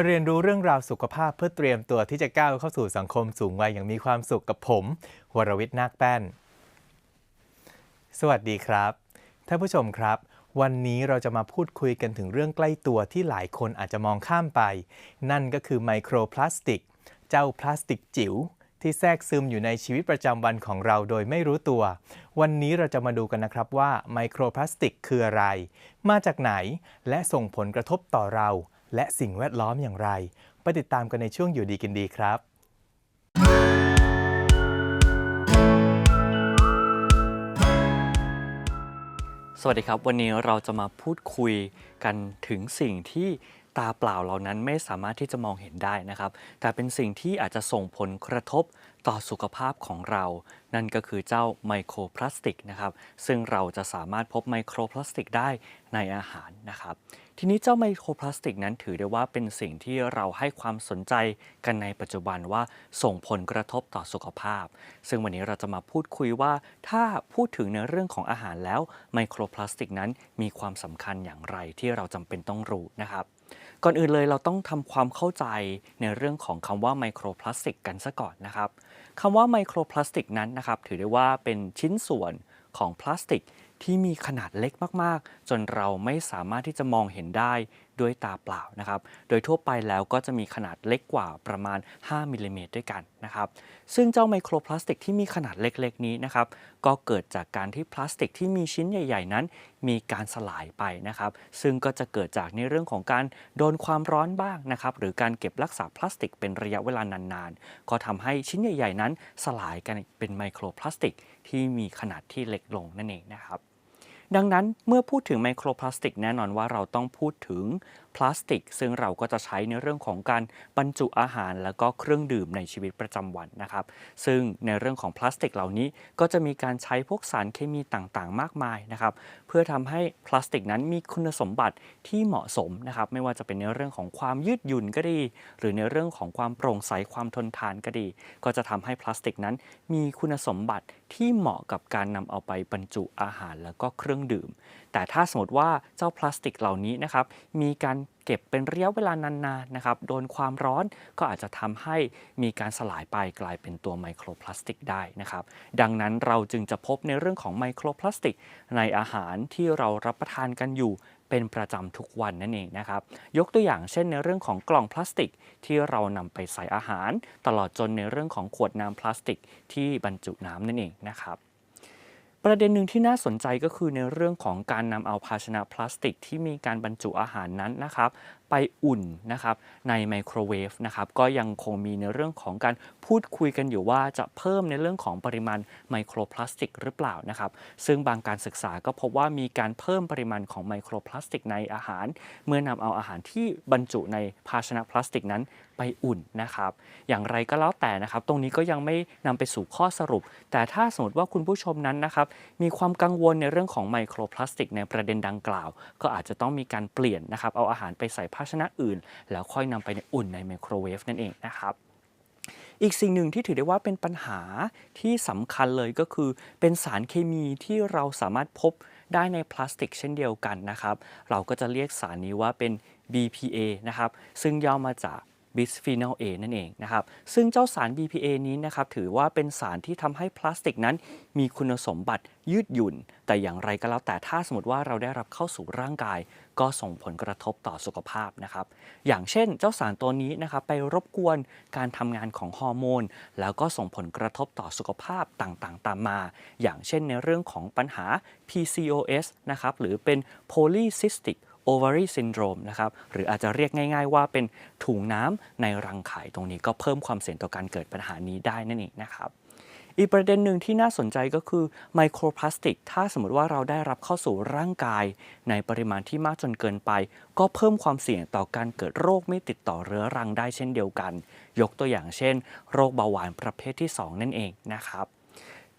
มาเรียนรู้เรื่องราวสุขภาพเพื่อเตรียมตัวที่จะก้าวเข้าสู่สังคมสูงวัยอย่างมีความสุขกับผม วรวิทย์นาคแป้น สวัสดีครับท่านผู้ชมครับ วันนี้เราจะมาพูดคุยกันถึงเรื่องใกล้ตัวที่หลายคนอาจจะมองข้ามไป นั่นก็คือไมโครพลาสติก เจ้าพลาสติกจิ๋วที่แทรกซึมอยู่ในชีวิตประจำวันของเราโดยไม่รู้ตัว วันนี้เราจะมาดูกันนะครับว่าไมโครพลาสติกคืออะไร มาจากไหน และส่งผลกระทบต่อเรา และสิ่งแวดล้อมอย่างไร ไปติดตามกันในช่วงอยู่ดีกินดีครับ สวัสดีครับ วันนี้เราจะมาพูดคุยกันถึงสิ่งที่ ตาเปล่าเหล่านั้นไม่สามารถที่จะมองเห็นได้นะครับ แต่เป็นสิ่งที่อาจจะส่งผลกระทบต่อสุขภาพของเรา นั่นก็คือเจ้าไมโครพลาสติกนะครับ ซึ่งเราจะสามารถพบไมโครพลาสติกได้ในอาหารนะครับ ทีนี้เจ้าไมโครพลาสติกนั้นถือได้ว่าเป็นสิ่งที่เราให้ความสนใจกันในปัจจุบันว่าส่งผลกระทบต่อสุขภาพ ซึ่งวันนี้เราจะมาพูดคุยว่า ถ้าพูดถึงในเรื่องของอาหารแล้วไมโครพลาสติกนั้นมีความสำคัญอย่างไรที่เราจำเป็นต้องรู้นะครับ ก่อนอื่นเลยเราต้องทำความเข้าใจในเรื่องของคำว่าไมโครพลาสติกกันซะก่อนนะครับคำว่าไมโครพลาสติกนั้นนะครับถือได้ว่าเป็นชิ้นส่วนของพลาสติกที่มีขนาดเล็กมาก ๆ จนเราไม่สามารถที่จะมองเห็นได้ ด้วยตาเปล่านะครับ โดยทั่วไปแล้วก็จะมีขนาดเล็กกว่าประมาณ 5 มิลลิเมตรด้วยกันนะครับ ซึ่งเจ้าไมโครพลาสติกที่มีขนาดเล็กๆนี้นะครับ ก็เกิดจากการที่พลาสติกที่มีชิ้นใหญ่ ๆ นั้น มีการสลายไปนะครับ ซึ่งก็จะเกิดจากในเรื่องของการโดนความร้อนบ้างนะครับ หรือการเก็บรักษาพลาสติกเป็นระยะเวลานานๆ ก็ทำให้ชิ้นใหญ่ ๆ นั้นสลายกันเป็นไมโครพลาสติกที่มีขนาดที่เล็กลงนั่นเองนะครับ ดังนั้นเมื่อพูดถึงไมโครพลาสติกแน่นอนว่าเราต้องพูดถึงพลาสติก ซึ่งเราก็จะใช้ในเรื่องของการบรรจุอาหาร แล้วก็เครื่องดื่มในชีวิตประจำวันนะครับ ซึ่งในเรื่องของพลาสติกเหล่านี้ก็จะมีการใช้พวกสารเคมีต่างๆ มากมายนะครับ เพื่อทำให้พลาสติกนั้นมีคุณสมบัติที่เหมาะสมนะครับ ไม่ว่าจะเป็นในเรื่องของความยืดหยุ่นก็ดี หรือในเรื่องของความโปร่งใสความทนทานก็ดี ก็จะทำให้พลาสติกนั้น มีคุณสมบัติที่เหมาะกับการนำเอาไปบรรจุอาหารแล้วก็เครื่องดื่ม แต่ถ้าสมมติว่าเจ้าพลาสติกเหล่านี้นะครับมีการเก็บเป็นระยะเวลานานๆนะครับโดนความร้อนก็อาจจะทำให้มีการสลายไปกลายเป็นตัวไมโครพลาสติกได้นะครับ ดังนั้นเราจึงจะพบในเรื่องของไมโครพลาสติก ในอาหารที่เรารับประทานกันอยู่เป็นประจำทุกวันนั่นเองนะครับ ยกตัวอย่างเช่นในเรื่องของกล่องพลาสติกที่เรานำไปใส่อาหาร ตลอดจนในเรื่องของขวดน้ำพลาสติกที่บรรจุน้ำนั่นเองนะครับ ประเด็นหนึ่งที่น่าสนใจก็คือในเรื่องของการนำเอาภาชนะพลาสติกที่มีการบรรจุอาหารนั้นนะครับ ไปอุ่นนะครับในไมโครเวฟนะครับก็ยังคงมีในเรื่องของการพูดคุยกันอยู่ว่าจะเพิ่มในเรื่องของปริมาณไมโครพลาสติกหรือเปล่านะครับซึ่งบางการศึกษาก็พบว่ามีการเพิ่มปริมาณของไมโครพลาสติกในอาหาร เมื่อนำเอาอาหารที่บรรจุในภาชนะพลาสติกนั้นไปอุ่นนะครับ อย่างไรก็แล้วแต่นะครับ ตรงนี้ก็ยังไม่นำไปสู่ข้อสรุป แต่ถ้าสมมติว่าคุณผู้ชมนั้นนะครับ มีความกังวลในเรื่องของไมโครพลาสติกในประเด็นดังกล่าว ก็อาจจะต้องมีการเปลี่ยนนะครับ เอาอาหารไปใส่ภภาชนะอื่น แล้วค่อยนำไปอุ่นในไมโครเวฟนั่นเองนะครับอีกสิ่งหนึ่งที่ถือได้ว่าเป็นปัญหาที่สำคัญเลยก็คือ เป็นสารเคมีที่เราสามารถพบได้ในพลาสติกเช่นเดียวกันนะครับ เราก็จะเรียกสารนี้ว่าเป็น BPA นะครับ ซึ่งย่อมาจากบิสฟีนอล A นั่นเองนะครับ ซึ่งเจ้าสาร BPA นี้นะครับถือว่าเป็นสารที่ทำให้พลาสติกนั้น มีคุณสมบัติยืดหยุ่น แต่อย่างไรก็แล้วแต่ถ้าสมมติว่าเราได้รับเข้าสู่ร่างกาย ก็ส่งผลกระทบต่อสุขภาพนะครับ อย่างเช่นเจ้าสารตัวนี้นะครับไปรบกวนการทำงานของฮอร์โมน แล้วก็ส่งผลกระทบต่อสุขภาพต่างๆ ตามมา อย่างเช่นในเรื่องของปัญหา PCOS นะครับหรือเป็น Polycystic ovary syndrome นะครับหรืออาจจะเรียกง่าย ๆ ว่าเป็นถุงน้ำในรังไข่ตรงนี้ก็เพิ่มความเสี่ยงต่อการเกิดปัญหานี้ได้นั่นเองนะครับ อีกประเด็นหนึ่งที่น่าสนใจก็คือไมโครพลาสติก ถ้าสมมติว่าเราได้รับเข้าสู่ร่างกาย ในปริมาณที่มากจนเกินไป ก็เพิ่มความเสี่ยงต่อการเกิดโรคไม่ติดต่อเรื้อรังได้เช่นเดียวกัน ยกตัวอย่างเช่น โรคเบาหวานประเภทที่ 2 นั่นเองนะครับ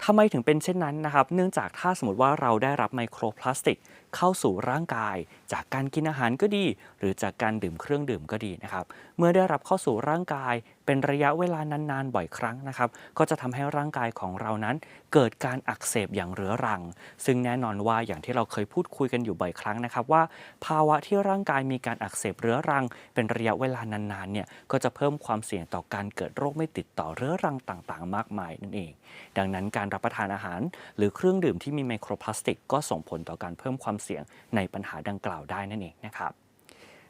ทำไมถึงเป็นเช่นนั้นนะครับ เนื่องจากถ้าสมมติว่าเราได้รับไมโครพลาสติกเข้าสู่ร่างกาย จากการกินอาหารก็ดี หรือจากการดื่มเครื่องดื่มก็ดีนะครับ เมื่อได้รับเข้าสู่ร่างกายเป็นระยะเวลานานๆบ่อยครั้งนะครับ ก็จะทำให้ร่างกายของเรานั้น เกิดการอักเสบอย่างเรื้อรัง ซึ่งแน่นอนว่าอย่างที่เราเคยพูดคุยกันอยู่บ่อยครั้งนะครับว่า ภาวะที่ร่างกายมีการอักเสบเรื้อรัง เป็นระยะเวลานานๆเนี่ยก็จะเพิ่มความเสี่ยงต่อการเกิดโรคไม่ติดต่อเรื้อรังต่างๆ มากมายนั่นเอง ดังนั้นการรับประทานอาหาร หรือเครื่องดื่มที่มีไมโครพลาสติก ก็ส่งผลต่อการเพิ่มความเสี่ยงในปัญหาดังกล่าวได้นั่นเองนะครับ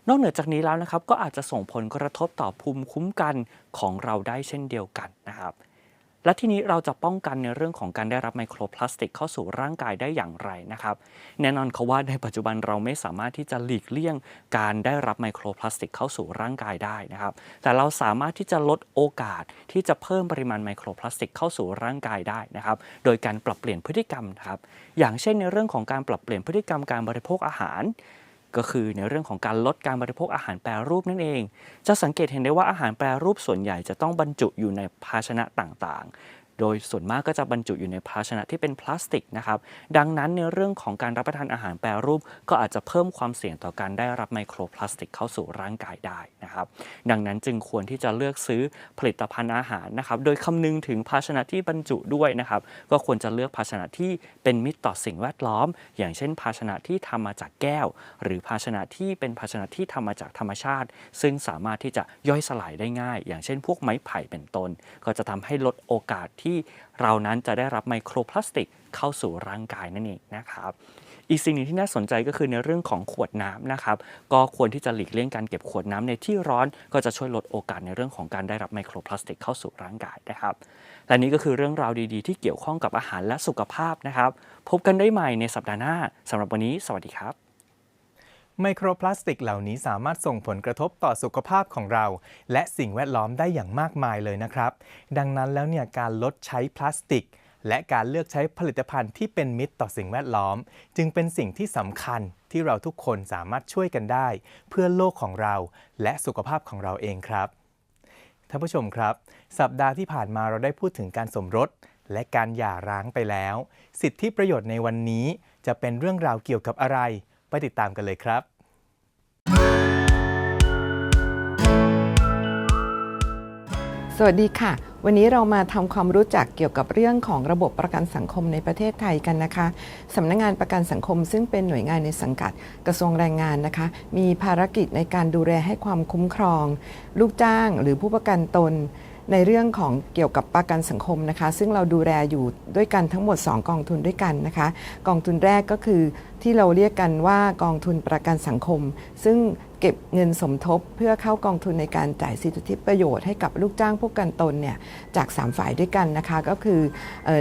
นอกเหนือจากนี้แล้วนะครับก็อาจจะส่งผลกระทบต่อภูมิคุ้มกันของเราได้เช่นเดียวกันนะครับ และทีนี้เราจะป้องกันในเรื่องของการได้รับไมโครพลาสติกเข้าสู่ร่างกายได้อย่างไรนะครับ แน่นอนเขาว่าในปัจจุบันเราไม่สามารถที่จะหลีกเลี่ยง การได้รับไมโครพลาสติกเข้าสู่ร่างกายได้นะครับ แต่เราสามารถที่จะลดโอกาสที่จะเพิ่มปริมาณไมโครพลาสติกเข้าสู่ร่างกายได้นะครับ โดยการปรับเปลี่ยนพฤติกรรมครับ อย่างเช่นในเรื่องของการปรับเปลี่ยนพฤติกรรมการบริโภคอาหาร ก็คือในเรื่องของการลดการบริโภคอาหารแปรรูปนั่นเอง จะสังเกตเห็นได้ว่าอาหารแปรรูปส่วนใหญ่จะต้องบรรจุอยู่ในภาชนะต่างๆ โดยส่วนมากก็จะบรรจุอยู่ในภาชนะที่เป็นพลาสติกนะครับ ดังนั้นในเรื่องของการรับประทานอาหารแปรรูป ก็อาจจะเพิ่มความเสี่ยงต่อการได้รับไมโครพลาสติกเข้าสู่ร่างกายได้นะครับ ดังนั้นจึงควรที่จะเลือกซื้อผลิตภัณฑ์อาหารนะครับ โดยคำนึงถึงภาชนะที่บรรจุด้วยนะครับ ก็ควรจะเลือกภาชนะที่เป็นมิตรต่อสิ่งแวดล้อม อย่างเช่น ภาชนะที่ทำมาจากแก้ว หรือภาชนะที่เป็นภาชนะที่ทำมาจากธรรมชาติ ซึ่งสามารถที่จะย่อยสลายได้ง่าย อย่างเช่น พวกไม้ไผ่เป็นต้น ก็จะทำให้ลดโอกาสที่เรานั้นจะได้รับไมโครพลาสติกเข้าสู่ร่างกายนั่นเองนะครับอีกสิ่งหนึ่งที่น่าสนใจก็คือในเรื่องของขวดน้ำนะครับ ก็ควรที่จะหลีกเลี่ยงการเก็บขวดน้ำในที่ร้อน ก็จะช่วยลดโอกาสในเรื่องของการได้รับไมโครพลาสติกเข้าสู่ร่างกายนะครับ และนี่ก็คือเรื่องราวดีๆ ที่เกี่ยวข้องกับอาหารและสุขภาพนะครับ พบกันได้ใหม่ในสัปดาห์หน้าสำหรับวันนี้ สวัสดีครับ ไมโครพลาสติกเหล่านี้สามารถส่งผลกระทบต่อสุขภาพของเรา และสิ่งแวดล้อมได้อย่างมากมายเลยนะครับ ดังนั้นแล้วเนี่ยการลดใช้พลาสติก และการเลือกใช้ผลิตภัณฑ์ที่เป็นมิตรต่อสิ่งแวดล้อม จึงเป็นสิ่งที่สำคัญที่เราทุกคนสามารถช่วยกันได้ เพื่อโลกของเรา และสุขภาพของเราเองครับท่านผู้ชมครับ สัปดาห์ที่ผ่านมาเราได้พูดถึงการสมรสและการหย่าร้างไปแล้ว สิทธิประโยชน์ในวันนี้จะเป็นเรื่องราวเกี่ยวกับอะไร ไปติดตามกันเลยครับ สวัสดีค่ะ วันนี้เรามาทำความรู้จักเกี่ยวกับเรื่องของระบบประกันสังคมในประเทศไทยกันนะคะสำนักงงานประกันสังคมซึ่งเป็นหน่วยงานในสังกัดกระทรวงแรงงานนะคะ มีภารกิจในการดูแลให้ความคุ้มครอง ลูกจ้างหรือผู้ประกันตน ในเรื่องของเกี่ยวกับประกันสังคมนะคะ ซึ่งเราดูแลอยู่ด้วยกันทั้งหมด 2 กองทุนด้วยกันนะคะ กองทุนแรกก็คือที่เราเรียกกันว่ากองทุนประกันสังคม ซึ่ง เก็บเงินสมทบเพื่อเข้ากองทุนในการจ่ายสิทธิประโยชน์ให้กับลูกจ้างผู้ประกันตนเนี่ยจาก 3 ฝ่ายด้วยกันนะคะ ก็คือ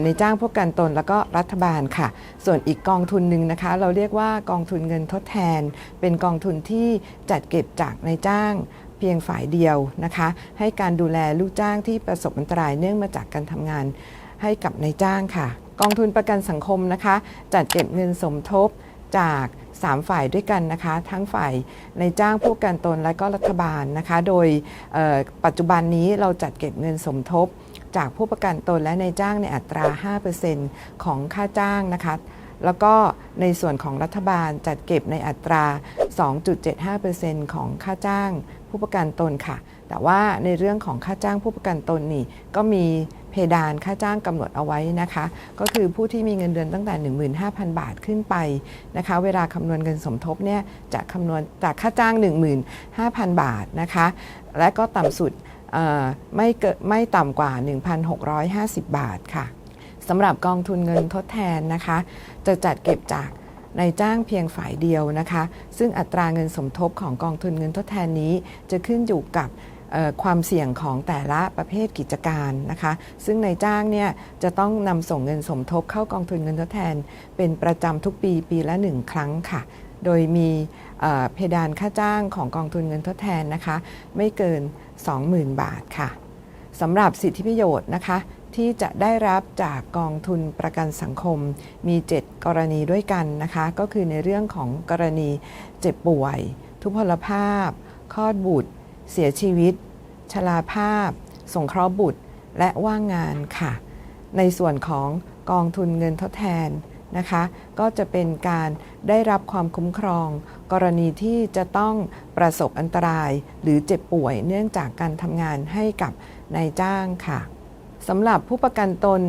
ในจ้างผู้ประกันตนแล้วก็รัฐบาลค่ะ ส่วนอีกกองทุนหนึ่งนะคะ เราเรียกว่ากองทุนเงินทดแทน เป็นกองทุนที่จัดเก็บจากในจ้างเพียงฝ่ายเดียวนะคะ ให้การดูแลลูกจ้างที่ประสบอันตรายเนื่องมาจากการทำงานให้กับนายจ้างค่ะ กองทุนประกันสังคมนะคะ จัดเก็บเงินสมทบจาก 3 ฝ่ายด้วยกันนะคะ ทั้งฝ่ายในจ้างผู้ประกันตนและก็รัฐบาลนะคะ โดยปัจจุบันนี้เราจัดเก็บเงินสมทบ จากผู้ประกันตนและในจ้างในอัตรา 5%ของค่าจ้างนะคะแล้วก็ในส่วนของรัฐบาลจัดเก็บในอัตรา 2.75%ของค่าจ้างผู้ประกันตนค่ะ แต่ว่าในเรื่องของค่าจ้างผู้ประกันตนนี่ก็มี ดานค่าจ้างกำหนดเอาไว้นะคะ ก็คือผู้ที่มีเงินเดือนตั้งแต่ 15,000 บาทขึ้นไปนะคะ เวลาคำนวณเงินสมทบเนี่ยจะคำนวณจากค่าจ้าง 15,000 บาทนะคะ และก็ต่ำสุดไม่เกิไม่ต่ำกว่า 1,650 บาทค่ะสำหรับกองทุนเงินทดแทนนะคะ จะจัดเก็บจากนายจ้างเพียงฝ่ายเดียวนะคะ ซึ่งอัตราเงินสมทบของกองทุนเงินทดแทนนี้จะขึ้นอยู่กับ ความเสี่ยงของแต่ละประเภทกิจการนะคะ ซึ่งนายจ้างเนี่ยจะต้องนำส่งเงินสมทบเข้ากองทุนเงินทดแทน เป็นประจำทุกปีปีละหนึ่งครั้งค่ะ โดยมีเอ่อเพดานค่าจ้างของกองทุนเงินทดแทนนะคะ ไม่เกิน 20,000 บาทค่ะสำหรับสิทธิประโยชน์นะคะ ที่จะได้รับจากกองทุนประกันสังคมมี 7 กรณีด้วยกันนะคะ ก็คือในเรื่องของกรณีเจ็บป่วย ทุพพลภาพคลอดบุตร เสียชีวิต ชราภาพ สงเคราะห์บุตร และว่างงานค่ะ ในส่วนของกองทุนเงินทดแทนนะคะ ก็จะเป็นการได้รับความคุ้มครอง กรณีที่จะต้องประสบอันตรายหรือเจ็บป่วยเนื่องจากการทำงานให้กับนายจ้างค่ะสำหรับผู้ประกันตน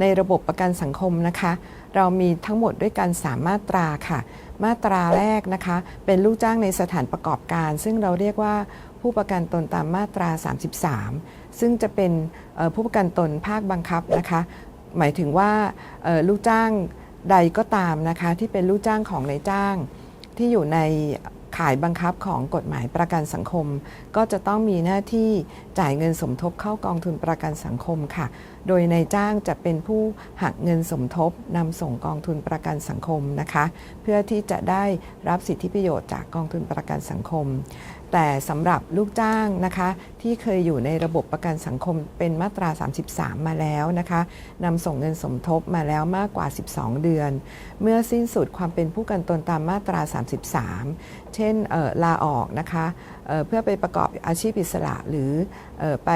ในระบบประกันสังคมนะคะ เรามีทั้งหมดด้วยกัน3มาตราค่ะ มาตราแรกนะคะ เป็นลูกจ้างในสถานประกอบการ ซึ่งเราเรียกว่า ผู้ประกันตนตามมาตรา 33 ซึ่งจะเป็นผู้ประกันตนภาคบังคับนะคะ หมายถึงว่าลูกจ้างใดก็ตามนะคะที่เป็นลูกจ้างของนายจ้าง ที่อยู่ในขายบังคับของกฎหมายประกันสังคม ก็จะต้องมีหน้าที่จ่ายเงินสมทบเข้ากองทุนประกันสังคมค่ะ โดยนายจ้างจะเป็นผู้หักเงินสมทบนำส่งกองทุนประกันสังคมนะคะ เพื่อที่จะได้รับสิทธิประโยชน์จากกองทุนประกันสังคม แต่สำหรับลูกจ้างนะคะที่เคยอยู่ในระบบประกันสังคมเป็นมาตรา 33 มาแล้วนะคะนำส่งเงินสมทบมาแล้วมากกว่า 12 เดือน เมื่อสิ้นสุดความเป็นผู้กันตนตามมาตรา 33 เช่นออลาออกนะคะ เพื่อไปประกอบอาชีพอิสระหรือเออไป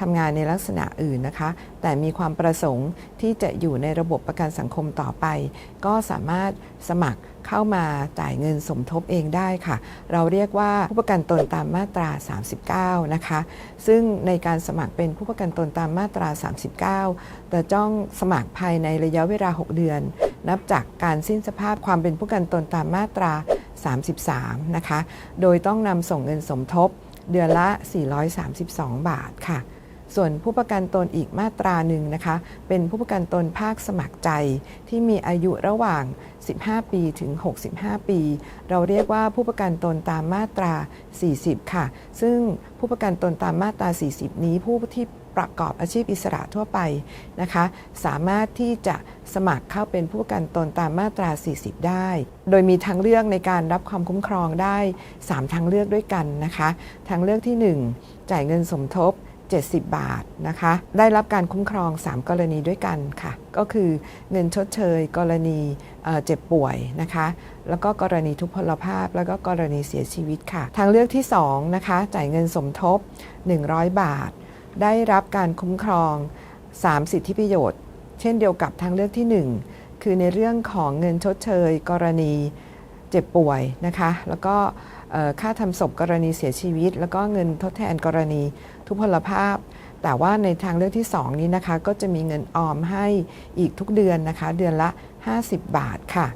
ทำงานในลักษณะอื่นนะคะ แต่มีความประสงค์ที่จะอยู่ในระบบประกันสังคมต่อไป ก็สามารถสมัครเข้ามาจ่ายเงินสมทบเองได้ค่ะ เราเรียกว่าผู้ประกันตนตามมาตรา 39 นะคะ ซึ่งในการสมัครเป็นผู้ประกันตนตามมาตรา 39แต่จ้องสมัครภายในระยะเวลา 6 เดือน นับจากการสิ้นสภาพความเป็นผู้ประกันตนตามมาตรา 33 นะคะ โดยต้องนำส่งเงินสมทบเดือนละ 432 บาทค่ะ ส่วนผู้ประกันตนอีกมาตราหนึ่งนะคะ เป็นผู้ประกันตนภาคสมัครใจที่มีอายุระหว่าง 15 ปีถึง 65 ปี เราเรียกว่าผู้ประกันตนตามมาตรา 40 ค่ะ ซึ่งผู้ประกันตนตามมาตรา 40 นี้ผู้ที่ ประกอบอาชีพอิสระทั่วไปนะคะ สามารถที่จะสมัครเข้าเป็นผู้ประกันตนตามมาตรา 40 ได้ โดยมีทางเลือกในการรับความคุ้มครองได้ 3 ทางเลือกด้วยกันนะคะทางเลือกที่ 1 จ่ายเงินสมทบ 70 บาทนะคะ ได้รับการคุ้มครอง 3 กรณีด้วยกันค่ะ ก็คือเงินชดเชย กรณีเอ่อเจ็บป่วยนะคะ แล้วก็กรณีทุพพลภาพ แล้วก็กรณีเสียชีวิตค่ะ ทางเลือกที่2นะคะ จ่ายเงินสมทบ 100 บาท ได้รับการคุ้มครอง 3 สิทธิประโยชน์ เช่นเดียวกับทางเลือกที่ 1 คือในเรื่องของเงินชดเชย กรณีเจ็บป่วยนะคะแล้วก็ค่าทำศพกรณีเสียชีวิต แล้วก็เงินทดแทนกรณีทุพพลภาพ แต่ว่าในทางเลือกที่ 2 นี้นะคะ ก็จะมีเงินออมให้อีกทุกเดือนนะคะ เดือนละ 50 บาทค่ะ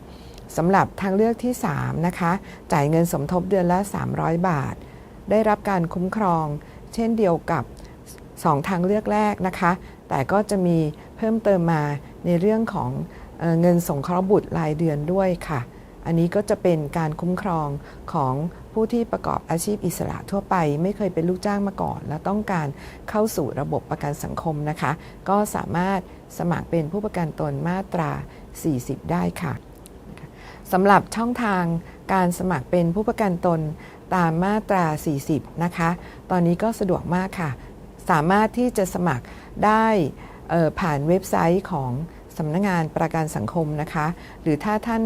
สำหรับทางเลือกที่ 3 นะคะ จ่ายเงินสมทบเดือนละ 300 บาท ได้รับการคุ้มครอง เช่นเดียวกับ 2 ทางเลือกแรกนะคะ แต่ก็จะมีเพิ่มเติมมาในเรื่องของเออเงินสงเคราะห์บุตรรายเดือนด้วยค่ะ อันนี้ก็จะเป็นการคุ้มครองของผู้ที่ประกอบอาชีพอิสระทั่วไป ไม่เคยเป็นลูกจ้างมาก่อน และต้องการเข้าสู่ระบบประกันสังคมนะคะ ก็สามารถสมัครเป็นผู้ประกันตนมาตรา 40 ได้ค่ะสำหรับช่องทางการสมัครเป็นผู้ประกันตนตามมาตรา 40 นะคะ ตอนนี้ก็สะดวกมากค่ะ สามารถที่จะสมัครได้ผ่านเว็บไซต์ของสำนักงงานประกันสังคมนะคะ หรือถ้าท่าน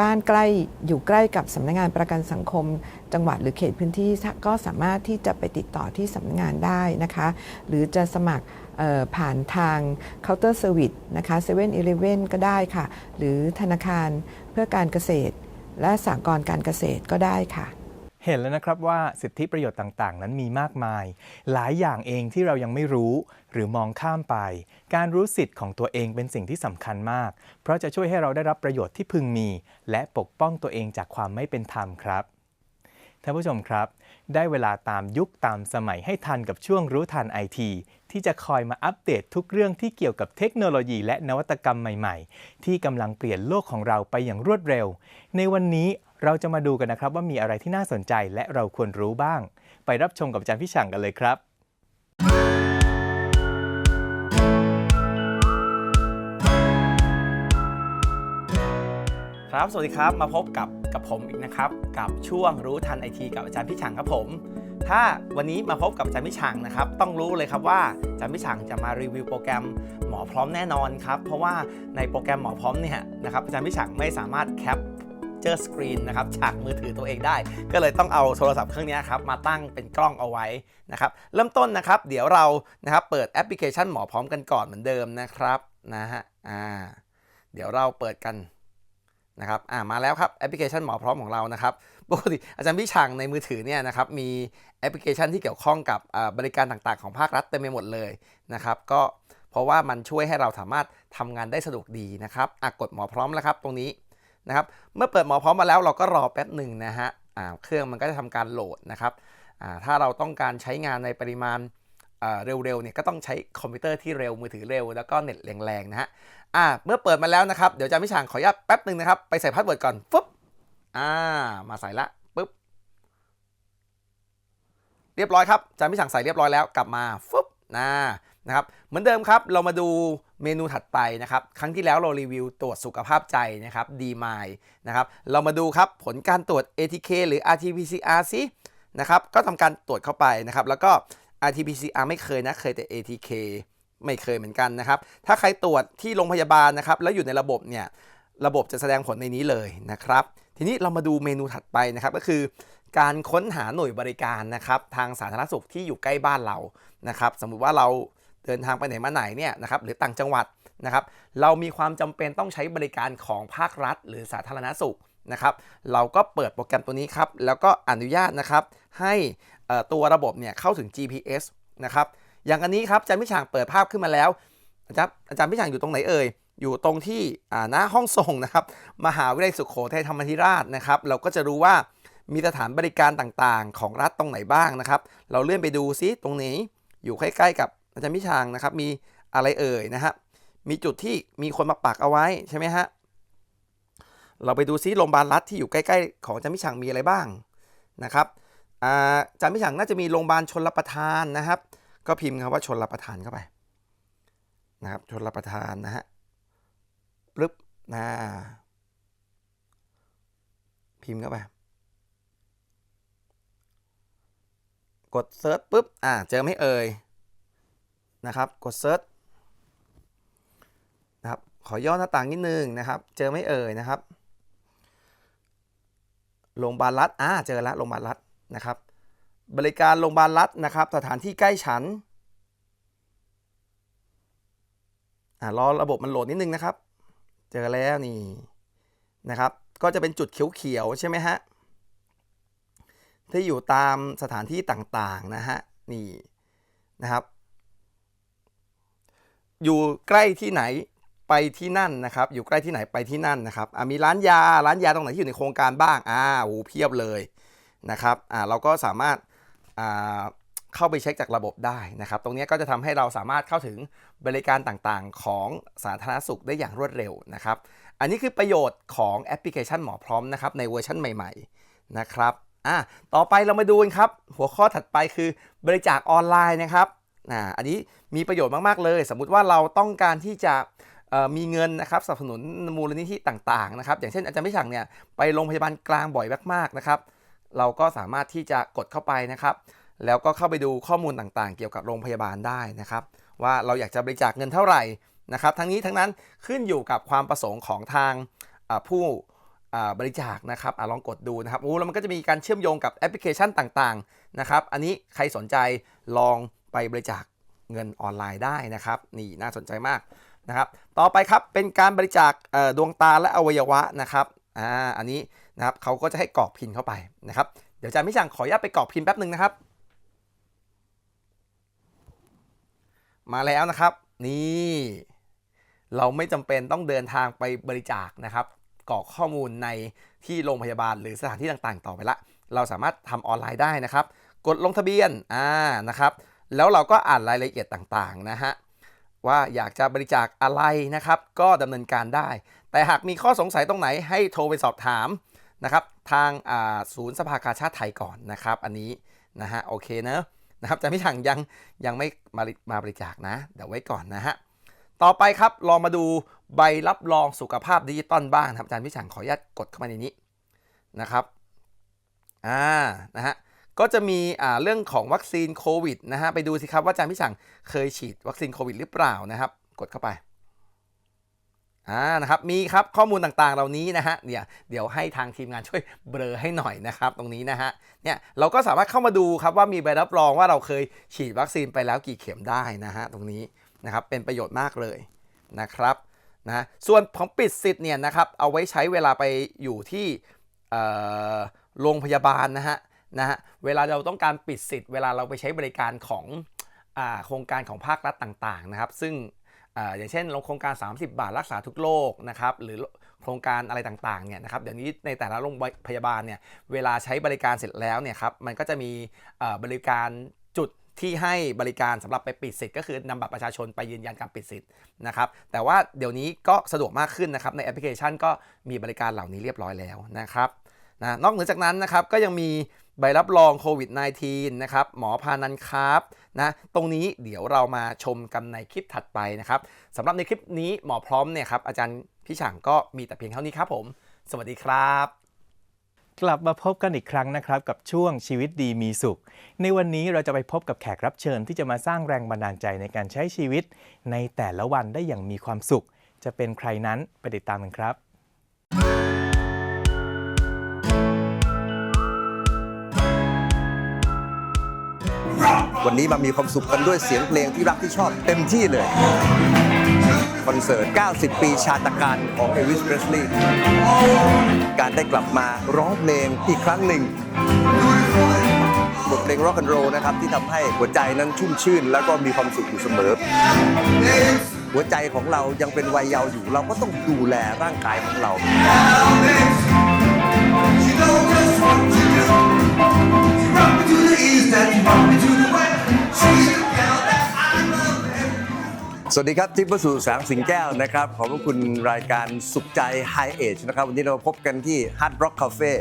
บ้านใกล้อยู่ใกล้กับสำนักงานประกันสังคม จังหวัดหรือเขตพื้นที่ก็สามารถที่จะไปติดต่อที่สำนักงานได้นะคะ หรือจะสมัครผ่านทางเคาน์เตอร์เซอร์วิสนะคะ7 e เ e ่ e อก็ได้ค่ะ หรือธนาคารเพื่อการเกษตร และสหกรณ์การเกษตรก็ได้ค่ะ เห็นแล้วนะครับว่าสิทธิประโยชน์ต่างๆ นั้นมีมากมาย หลายอย่างเองที่เรายังไม่รู้ หรือมองข้ามไป การรู้สิทธิ์ของตัวเองเป็นสิ่งที่สำคัญมาก เพราะจะช่วยให้เราได้รับประโยชน์ที่พึงมี และปกป้องตัวเองจากความไม่เป็นธรรมครับท่านผู้ชมครับ ได้เวลาตามยุคตามสมัยให้ทันกับช่วงรู้ทันไอทีที่จะคอยมาอัปเดตทุกเรื่องที่เกี่ยวกับเทคโนโลยีและนวัตกรรมใหม่ ๆ ที่กำลังเปลี่ยนโลกของเราไปอย่างรวดเร็ว ในวันนี้ เราจะมาดูกันนะครับว่ามีอะไรที่น่าสนใจและเราควรรู้บ้าง ไปรับชมกับอาจารย์พี่ช่างกันเลยครับ ครับสวัสดีครับ มาพบกับกับผมอีกนะครับ กับช่วงรู้ทันไอทีกับอาจารย์พี่ฉังครับผม ถ้าวันนี้มาพบกับอาจารย์พี่ฉังนะครับ ต้องรู้เลยครับว่าอาจารย์พี่ฉังจะมารีวิวโปรแกรมหมอพร้อมแน่นอนครับเพราะว่าในโปรแกรมหมอพร้อมเนี่ยนะครับอาจารย์พี่ฉังไม่สามารถแคป เจอสกรีนนะครับจากมือถือตัวเองได้ ก็เลยต้องเอาโทรศัพท์เครื่องนี้ครับมาตั้งเป็นกล้องเอาไว้นะครับเริ่มต้นนะครับเดี๋ยวเรานะครับเปิดแอปพลิเคชันหมอพร้อมกันก่อนเหมือนเดิมนะครับนะฮะอ่าเดี๋ยวเราเปิดกันนะครับอ่ามาแล้วครับแอปพลิเคชันหมอพร้อมของเรานะครับปกติอาจารย์พี่ชังในมือถือเนี่ยนะครับมีแอปพลิเคชันที่เกี่ยวข้องกับบริการต่างๆ ของภาครัฐเต็มไปหมดเลยนะครับก็เพราะว่ามันช่วยให้เราสามารถทำงานได้สะดวกดีนะครับอะกดหมอพร้อมแล้วครับตรงนี้ นะครับ เมื่อเปิดหมอพร้อมมาแล้วเราก็รอแป๊บหนึ่งนะฮะเครื่องมันก็จะทำการโหลดนะครับถ้าเราต้องการใช้งานในปริมาณเร็วๆเนี่ยก็ต้องใช้คอมพิวเตอร์ที่เร็วมือถือเร็ว แล้วก็เน็ตแรงๆนะฮะเมื่อเปิดมาแล้วนะครับ เดี๋ยวจารย์พิชางขออนุญาตแป๊บหนึ่งนะครับ ไปใส่พาสเวิร์ดก่อนฟึบอ่ามาใส่ละปึ๊บเรียบร้อยครับจารย์พิชางใส่เรียบร้อยแล้วกลับมาฟึบนะ นะครับเหมือนเดิมครับเรามาดูเมนูถัดไปนะครับ ครั้งที่แล้วเรารีวิวตรวจสุขภาพใจนะครับดีมายนะครับเรามาดูครับผลการตรวจ ATK หรือ RT-PCR ซินะครับก็ทำการตรวจเข้าไปนะครับ แล้วก็ RT-PCR ไม่เคยนะเคยแต่ ATK ไม่เคยเหมือนกันนะครับ ถ้าใครตรวจที่โรงพยาบาลนะครับ แล้วอยู่ในระบบเนี่ยระบบจะแสดงผลในนี้เลยนะครับ ทีนี้เรามาดูเมนูถัดไปนะครับก็คือการค้นหาหน่วยบริการนะครับ ทางสาธารณสุขที่อยู่ใกล้บ้านเรานะครับ สมมุติว่าเรา เดินทางไปไหนมาไหนเนี่ยนะครับหรือต่างจังหวัดนะครับ เรามีความจำเป็นต้องใช้บริการของภาครัฐ หรือสาธารณสุขนะครับ เราก็เปิดโปรแกรมตัวนี้ครับ แล้วก็อนุญาตนะครับ ให้ตัวระบบเนี่ยเข้าถึง GPS นะครับ อย่างอันนี้ครับอาจารย์พิชางเปิดภาพขึ้นมาแล้วอาจารย์อาจารย์พิชางอยู่ตรงไหนเอ่ยอยู่ตรงที่หน้าห้องส่งนะครับมหาวิทยาลัยสุโขทัยธรรมธิราชนะครับ เราก็จะรู้ว่ามีสถานบริการต่างๆ ของรัฐตรงไหนบ้างนะครับ เราเลื่อนไปดูซิตรงนี้อยู่ใกล้ๆกับ อาจารย์พิชางนะครับ มีอะไรเอ่ยนะฮะ มีจุดที่มีคนมาปักเอาไว้ใช่ไหมฮะ เราไปดูซิโรงพยาบาลรัฐที่อยู่ใกล้ๆ ของอาจารย์พิชางมีอะไรบ้างนะครับอาจารย์พิชังน่าจะมีโรงพยาบาลชนรับประทานนะครับ ก็พิมพ์คำว่าชนรับประทานเข้าไปนะครับชนรับประทานนะฮะปึ๊บนะพิมพ์เข้าไปกดเซิร์ชปุ๊บ อ่า เจอไม่เอ่ย นะครับกดเซิร์ชนะครับขอย่อหน้าต่างนิดนึงนะครับ เจอไม่เอ่ยนะครับโรงพยาบาลรัฐอ่าเจอแล้วโรงพยาบาลรัฐนะครับ บริการโรงพยาบาลรัฐนะครับ สถานที่ใกล้ฉันอ่ารอระบบมันโหลดนิดนึงนะครับ เจอแล้วนี่นะครับ ก็จะเป็นจุดเขียวๆใช่ไหมฮะที่อยู่ตามสถานที่ต่างๆนะฮะนี่นะครับ อยู่ใกล้ที่ไหนไปที่นั่นนะครับ อยู่ใกล้ที่ไหนไปที่นั่นนะครับอะมีร้านยาร้านยาตรงไหนที่อยู่ในโครงการบ้างอ่าโอ้โหเพียบเลยนะครับอ่าเราก็สามารถอ่าเข้าไปเช็คจากระบบได้นะครับ ตรงนี้ก็จะทำให้เราสามารถเข้าถึงบริการต่างๆ ของสาธารณสุขได้อย่างรวดเร็วนะครับ อันนี้คือประโยชน์ของแอปพลิเคชันหมอพร้อมนะครับในเวอร์ชันใหม่ ๆนะครับอ่าต่อไปเรามาดูกันครับ หัวข้อถัดไปคือบริจาคออนไลน์นะครับ อันนี้มีประโยชน์มาก ๆ เลย สมมุติว่าเราต้องการที่จะมีเงินนะครับสนับสนุนมูลนิธิต่างๆนะครับอย่างเช่นอาจารย์พิชังเนี่ยไปโรงพยาบาลกลางบ่อยมากๆนะครับเราก็สามารถที่จะกดเข้าไปนะครับ แล้วก็เข้าไปดูข้อมูลต่างๆ เกี่ยวกับโรงพยาบาลได้นะครับ ว่าเราอยากจะบริจาคเงินเท่าไหร่นะครับ ทั้งนี้ทั้งนั้นขึ้นอยู่กับความประสงค์ของทางผู้บริจาคนะครับอลองกดดูนะครับโอ้แล้วมันก็จะมีการเชื่อมโยงกับแอปพลิเคชันต่างๆนะครับ อันนี้ใครสนใจลอง ไปบริจาคเงินออนไลน์ได้นะครับ นี่น่าสนใจมากนะครับ ต่อไปครับเป็นการบริจาคดวงตาและอวัยวะนะครับอ่าอันนี้นะครับเขาก็จะให้กรอกพินเข้าไปนะครับ เดี๋ยวอาจารย์พิชังขออนุญาตไปกรอกพินแป๊บหนึ่งนะครับ มาแล้วนะครับ นี่เราไม่จำเป็นต้องเดินทางไปบริจาคนะครับกรอกข้อมูลในที่โรงพยาบาลหรือสถานที่ต่างๆ ต่อไปละ เราสามารถทำออนไลน์ได้นะครับ กดลงทะเบียนอ่านะครับ แล้วเราก็อ่านรายละเอียดต่างๆนะฮะว่าอยากจะบริจาคอะไรนะครับ ก็ดำเนินการได้ แต่หากมีข้อสงสัยตรงไหนให้โทรไปสอบถามนะครับ ทางศูนย์สภากาชาติไทยก่อนนะครับ อันนี้นะฮะโอเคเนอะนะครับจะไม่ถังยังยังไม่มามาบริจาคนะ เดี๋ยวไว้ก่อนนะฮะต่อไปครับลองมาดูใบรับรองสุขภาพดิจิตอลบ้างครับอาจารย์พิชังขออนุญาตกดเข้ามาในนี้นะครับอ่านะฮะ ก็จะมีเรื่องของวัคซีนโควิดนะฮะไปดูสิครับว่าอาจารย์พิชังเคยฉีดวัคซีนโควิดหรือเปล่านะครับ กดเข้าไปอ่านะครับมีครับข้อมูลต่างๆเหล่านี้นะฮะเนี่ยเดี๋ยวให้ทางทีมงานช่วยเบลอให้หน่อยนะครับ ตรงนี้นะฮะเนี่ยเราก็สามารถเข้ามาดูครับว่ามีใบรับรองว่าเราเคยฉีดวัคซีนไปแล้วกี่เข็มได้นะฮะตรงนี้นะครับเป็นประโยชน์มากเลยนะครับนะส่วนของปิดสิทธิ์เนี่ยนะครับเอาไว้ใช้เวลาไปอยู่ที่โรงพยาบาลนะฮะ นะฮะเวลาเราต้องการปิดสิทธิ์ เวลาเราไปใช้บริการของอโครงการของภาครัฐต่างๆนะครับ ซึ่งออย่างเช่นโครงการ 30 บาทรักษาทุกโรคนะครับหรือโครงการอะไรต่างๆเนี่ยนะครับเดี๋ยวนี้ในแต่ละโรงพยาบาลเนี่ยเวลาใช้บริการเสร็จแล้วเนี่ยครับมันก็จะมีบริการจุดที่ให้บริการสำหรับไปปิดสิทธิ์ก็คือนำบัตรประชาชนไปยืนยันการปิดสิทธิ์นะครับแต่ว่าเดี๋ยวนี้ก็สะดวกมากขึ้นนะครับในแอปพลิเคชันก็มีบริการเหล่านี้เรียบร้อยแล้วนะครับนะนอกเหนือจากนั้นนะครับก็ยังมี ใบรับรองโควิด -19 นะครับ หมอพานันครับนะตรงนี้เดี๋ยวเรามาชมกันในคลิปถัดไปนะครับสำหรับในคลิปนี้หมอพร้อมเนี่ยครับอาจารย์พี่ฉางก็มีแต่เพียงเท่านี้ครับผม สวัสดีครับ กลับมาพบกันอีกครั้งนะครับ กับช่วงชีวิตดีมีสุข ในวันนี้เราจะไปพบกับแขกรับเชิญที่จะมาสร้างแรงบันดาลใจในการใช้ชีวิต ในแต่ละวันได้อย่างมีความสุข จะเป็นใครนั้นไปติดตามกันครับ วันนี้มามีความสุขกันด้วยเสียงเพลงที่รักที่ชอบเต็มที่เลย คอนเสิร์ต 90 ปีชาตการของเอวิสเพรสลีย์การได้กลับมาร้องเพลงอีกครั้งหนึ่งบทเพลงร็อกแอนด์โรนะครับ ที่ทำให้หัวใจนั้นชุ่มชื่น แล้วก็มีความสุขอยู่เสมอ หัวใจของเรายังเป็นวัยเยาว์อยู่ เราก็ต้องดูแลร่างกายของเรา วัสดีครับทิพย์ประสูแสงสิงแก้วนะครับขอบพระคุณรายการสุขใจไฮเอชนะครับวันนี้เราพบกันที่ Hard Rock Cafe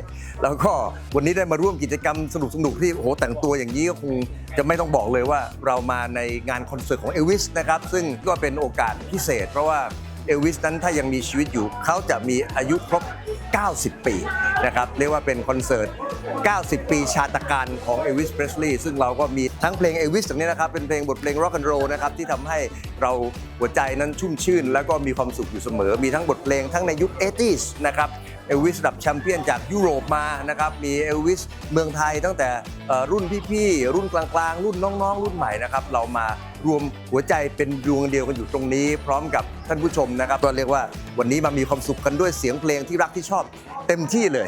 แล้วก็วันนี้ได้มาร่วมกิจกรรมสนุกๆที่โอ้โหแต่งตัวอย่างนี้ก็คงจะไม่ต้องบอกเลยว่าเรามาในงานคอนเสิร์ตของเอลวิสนะครับซึ่งก็เป็นโอกาสพิเศษ เพราะว่า เอลวิสนั้นถ้ายังมีชีวิตอยู่ เขาจะมีอายุครบ 90 ปีนะครับเรียกว่าเป็นคอนเสิร์ต 90 ปีชาตการของเอวิสเพรสลีย์ซึ่งเราก็มีทั้งเพลงเอวิสตรงนี้นะครับ เป็นเพลงบทเพลงร็อกแอนด์โรลนะครับที่ทำให้เราหัวใจนั้นชุ่มชื่น แล้วก็มีความสุขอยู่เสมอ มีทั้งบทเพลงทั้งในยุค 80s นะครับ เอลวิสระดับแชมเปี้ยนจากยุโรปมานะครับมีเอลวิสเมืองไทยตั้งแต่รุ่นพี่ๆ รุ่นกลางๆ รุ่นน้องๆ รุ่นใหม่นะครับเรามารวมหัวใจเป็นดวงเดียวกันอยู่ตรงนี้ พร้อมกับท่านผู้ชมนะครับก็เรียกว่าวันนี้มามีความสุขกันด้วยเสียงเพลงที่รักที่ชอบเต็มที่เลย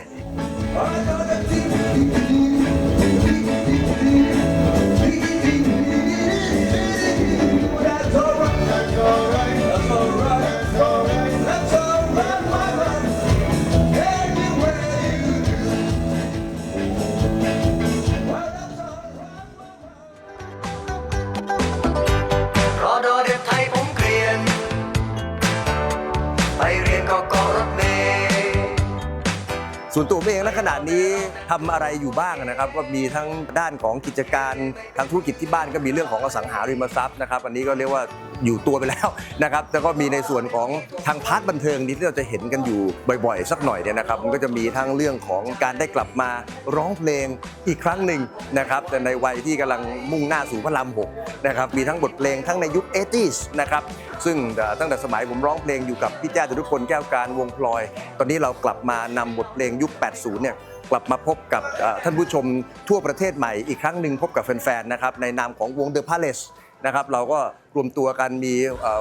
ส่วนตัวเองณขณะนี้ทำอะไรอยู่บ้างนะครับ ก็มีทั้งด้านของกิจการทางธุรกิจที่บ้านก็มีเรื่องของอสังหาริมทรัพย์นะครับ อันนี้ก็เรียกว่า อยู่ตัวไปแล้วนะครับแล้วก็มีในส่วนของทางพาร์ทบันเทิงนี้ที่เราจะเห็นกันอยู่บ่อยๆ สักหน่อยเนี่ยนะครับมันก็จะมีทั้งเรื่องของการได้กลับมาร้องเพลงอีกครั้งหนึ่งนะครับแต่ในวัยที่กำลังมุ่งหน้าสู่พระรามหกนะครับมีทั้งบทเพลงทั้งในยุค 80s นะครับซึ่งตั้งแต่สมัยผมร้องเพลงอยู่กับพี่แจ้จตุพลแก้วการวงพลอย ตอนนี้เรากลับมานำบทเพลงยุค 80 เนี่ยกลับมาพบกับท่านผู้ชมทั่วประเทศใหม่อีกครั้งหนึ่งพบกับแฟนๆนะครับในนามของวง The Palace นะครับเราก็รวมตัวกันมี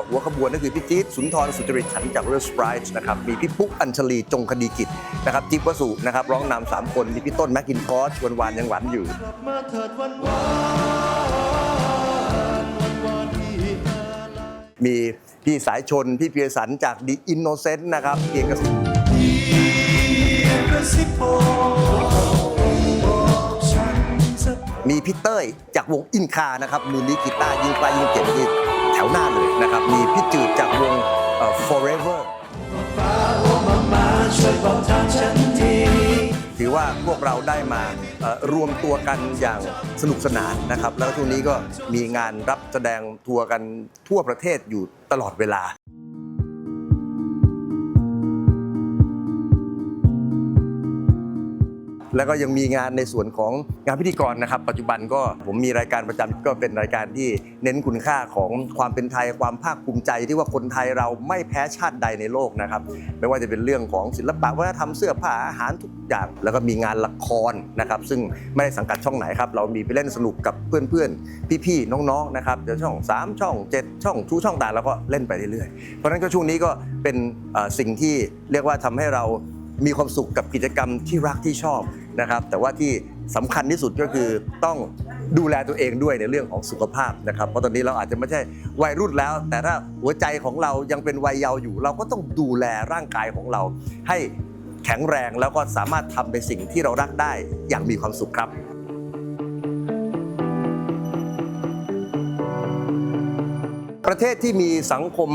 หัวขบวนก็คือพี่จี๊ดสุนทรสุจริตฉันจากเรื่องสปรายส์นะครับมีพี่ปุ๊กอัญชลีจงคดีกิจนะครับจิ๊บวสุนะครับร้องนำสามคนมีพี่ต้นแมคกินทอสชวนวานยังหวานอยู่มีพี่สายชน พี่เพียสันจาก The Innocent นะครับเพียงกระสิบบอกฉัน มีพี่เต้ยจากวงอินคานะครับมือนี้กีตาร์ยิงไปลยิงเจ็บที่แถวหน้าเลยนะครับ มีพี่จืดจากวง Forever ถือว่าพวกเราได้มารวมตัวกันอย่างสนุกสนานนะครับ แล้วช่วงนี้ก็มีงานรับแสดงทัวร์กันทั่วประเทศอยู่ตลอดเวลา แล้วก็ยังมีงานในส่วนของงานพิธีกรนะครับ ปัจจุบันก็ผมมีรายการประจำก็เป็นรายการที่เน้นคุณค่าของความเป็นไทยความภาคภูมิใจที่ว่าคนไทยเราไม่แพ้ชาติใดในโลกนะครับ ไม่ว่าจะเป็นเรื่องของศิลปะวัฒนธรรมเสื้อผ้าอาหารทุกอย่าง แล้วก็มีงานละครนะครับซึ่งไม่ได้สังกัดช่องไหนครับเรามีไปเล่นสนุกกับเพื่อนๆ พี่ๆน้องๆนะครับเดี๋ยวช่อง 3 ช่อง 7 ช่องทุกช่องต่างเราก็เล่นไปเรื่อยๆเพราะฉะนั้นก็ช่วงนี้ก็เป็นสิ่งที่เรียกว่าทำให้เรามีความสุขกับกิจกรรมที่รักที่ชอบ นะครับ แต่ว่าที่สำคัญที่สุดก็คือต้องดูแลตัวเองด้วยในเรื่องของสุขภาพนะครับ เพราะตอนนี้เราอาจจะไม่ใช่วัยรุ่นแล้ว แต่ถ้าหัวใจของเรายังเป็นวัยเยาว์อยู่ เราก็ต้องดูแลร่างกายของเรา ให้แข็งแรงแล้วก็สามารถทำในสิ่งที่เรารักได้อย่างมีความสุขครับประเทศที่มีสังคม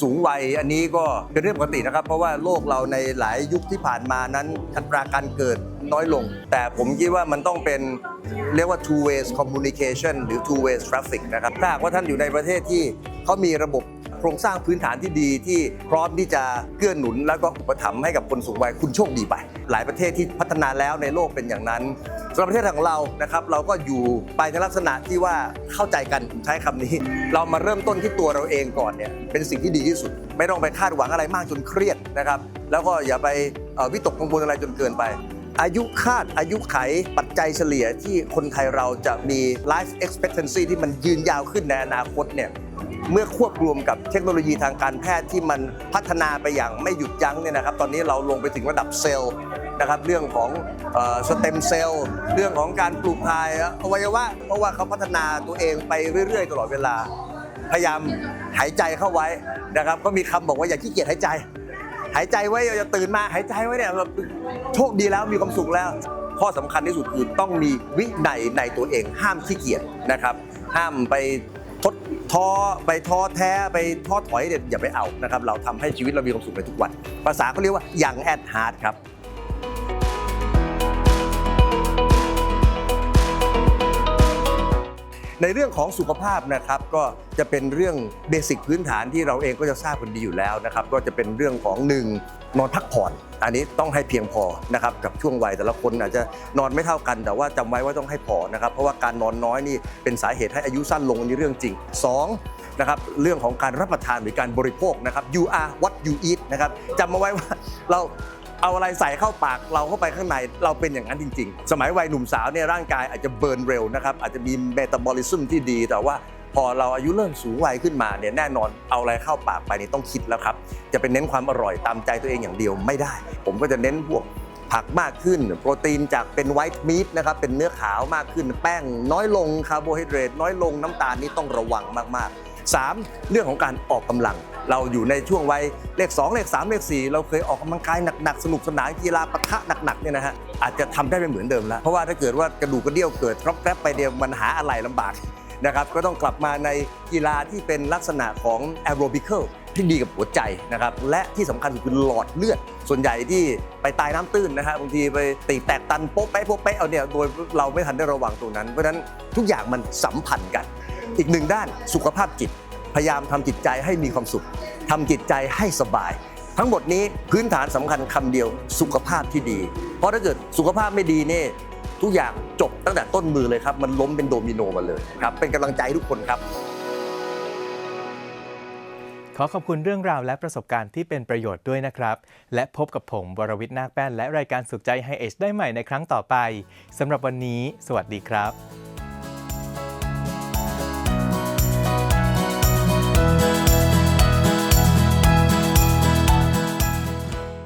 สูงวัยอันนี้ก็เป็นเรื่องปกตินะครับ เพราะว่าโลกเราในหลายยุคที่ผ่านมานั้นอัตราการเกิด น้อยลง แต่ผมคิดว่ามันต้องเป็นเรียกว่า two ways communication หรือ two ways traffic นะครับ ถ้าหากว่าท่านอยู่ในประเทศที่เขามีระบบโครงสร้างพื้นฐานที่ดีที่พร้อมที่จะเกื้อหนุน แล้วก็อุปถัมภ์ให้กับคนสูงวัยคุณโชคดีไป หลายประเทศที่พัฒนาแล้วในโลกเป็นอย่างนั้นสำหรับประเทศของเรานะครับ เราก็อยู่ไปในลักษณะที่ว่าเข้าใจกันใช้คำนี้ เรามาเริ่มต้นที่ตัวเราเองก่อนเนี่ยเป็นสิ่งที่ดีที่สุด ไม่ต้องไปคาดหวังอะไรมากจนเครียดนะครับ แล้วก็อย่าไปวิตกกังวลอะไรจนเกินไป อายุคาดอายุไขปัจจัยเฉลี่ยที่คนไทยเราจะมี life expectancy ที่มันยืนยาวขึ้นในอนาคตเนี่ยเมื่อควบรวมกับเทคโนโลยีทางการแพทย์ที่มันพัฒนาไปอย่างไม่หยุดยั้งเนี่ยนะครับ ตอนนี้เราลงไปถึงระดับเซลล์นะครับเรื่องของสเต็มเซลล์เรื่องของการปลูกถ่ายอวัยวะเพราะว่าเขาพัฒนาตัวเองไปเรื่อย ๆ ตลอดเวลา พยายามหายใจเข้าไว้นะครับ ก็มีคำบอกว่าอย่าขี้เกียจหายใจ หายใจไว้อย่าตื่นมาหายใจไว้เนี่ยแบบโชคดีแล้วมีความสุขแล้ว ข้อสำคัญที่สุดคือต้องมีวินัยในตัวเอง ห้ามขี้เกียจนะครับ ห้ามไปทดท้อไปท้อแท้ไปท้อถอยเด็ดอย่าไปเอานะครับ เราทำให้ชีวิตเรามีความสุขในทุกวัน ภาษาเขาเรียกว่าอย่างแอดฮาร์ดครับ ในเรื่องของสุขภาพนะครับก็จะเป็นเรื่องเบสิกพื้นฐานที่เราเองก็จะทราบกันดีอยู่แล้วนะครับก็จะเป็นเรื่องของหนึ่งนอนพักผ่อน อันนี้ต้องให้เพียงพอนะครับกับช่วงวัยแต่ละคนอาจจะนอนไม่เท่ากัน แต่ว่าจำไว้ว่าต้องให้พอนะครับเพราะว่าการนอนน้อยนี่เป็นสาเหตุให้อายุสั้นลงอันนี้เรื่องจริงสองนะครับเรื่องของการรับประทานหรือการบริโภคนะครับ you are what you eat นะครับจำมาไว้ว่าเรา เอาอะไรใส่เข้าปากเราเข้าไปข้างในเราเป็นอย่างนั้นจริง ๆ สมัยวัยหนุ่มสาวเนี่ยร่างกายอาจจะเบิร์นเร็วนะครับอาจจะมีเมตาบอลิซึมที่ดีแต่ว่าพอเราอายุเริ่มสูงวัยขึ้นมาเนี่ยแน่นอนเอาอะไรเข้าปากไปนี่ต้องคิดแล้วครับ จะเป็นเน้นความอร่อยตามใจตัวเองอย่างเดียวไม่ได้ ผมก็จะเน้นพวกผักมากขึ้น โปรตีนจากเป็นไวท์มีทนะครับเป็นเนื้อขาวมากขึ้น แป้งน้อยลงคาร์โบไฮเดรตน้อยลงน้ำตาลนี่ต้องระวังมากๆ 3. เรื่องของการออกกำลัง เราอยู่ในช่วงวัยเลข 2 เลข 3 เลข 4 เราเคยออกกำลังกายหนักๆ สนุกสนานกีฬาปะทะหนักๆเนี่ยนะฮะอาจจะทำได้ไม่เหมือนเดิมแล้ว เพราะว่าถ้าเกิดว่ากระดูกกระเดี่ยวเกิดกรอบแกรบไปเดียวมันหาอะไรลำบากนะครับก็ต้องกลับมาในกีฬาที่เป็นลักษณะของแอโรบิคลที่ดีกับหัวใจนะครับและที่สำคัญคือหลอดเลือด ส่วนใหญ่ที่ไปตายน้ำตื้นนะฮะบางทีไปตีแตกตันโป๊ะเป๊ะโป๊ะเป๊ะเอาเนี่ยโดยเราไม่ทันได้ระวังตรงนั้น เพราะฉะนั้นทุกอย่างมันสัมพันธ์กัน อีกหนึ่งด้านสุขภาพจิต พยายามทำจิตใจให้มีความสุขทำจิตใจให้สบาย ทั้งหมดนี้พื้นฐานสำคัญคำเดียวสุขภาพที่ดี เพราะถ้าเกิดสุขภาพไม่ดีเนี่ยทุกอย่างจบตั้งแต่ต้นมือเลยครับ มันล้มเป็นโดมิโนมาเลยครับ เป็นกำลังใจทุกคนครับ ขอขอบคุณเรื่องราวและประสบการณ์ที่เป็นประโยชน์ด้วยนะครับ และพบกับผมวรวิทย์นาคแป้น และรายการสุขใจไฮเอชได้ใหม่ในครั้งต่อไปสำหรับวันนี้ สวัสดีครับ